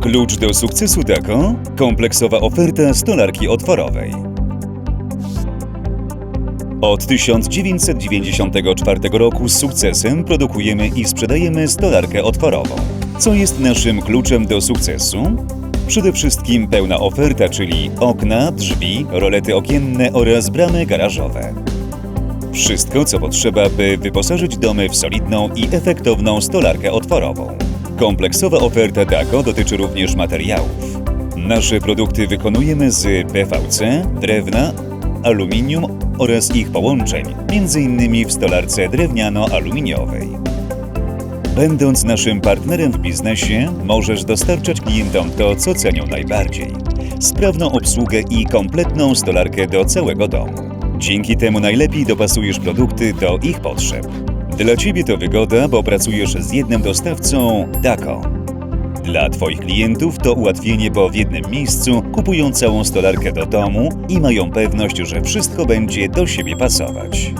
Klucz do sukcesu Dako? Kompleksowa oferta stolarki otworowej. Od 1994 roku z sukcesem produkujemy i sprzedajemy stolarkę otworową. Co jest naszym kluczem do sukcesu? Przede wszystkim pełna oferta, czyli okna, drzwi, rolety okienne oraz bramy garażowe. Wszystko, co potrzeba, by wyposażyć domy w solidną i efektowną stolarkę otworową. Kompleksowa oferta DACO dotyczy również materiałów. Nasze produkty wykonujemy z PVC, drewna, aluminium oraz ich połączeń, m.in. w stolarce drewniano-aluminiowej. Będąc naszym partnerem w biznesie, możesz dostarczać klientom to, co cenią najbardziej: sprawną obsługę i kompletną stolarkę do całego domu. Dzięki temu najlepiej dopasujesz produkty do ich potrzeb. Dla Ciebie to wygoda, bo pracujesz z jednym dostawcą DACO. Dla Twoich klientów to ułatwienie, bo w jednym miejscu kupują całą stolarkę do domu i mają pewność, że wszystko będzie do siebie pasować.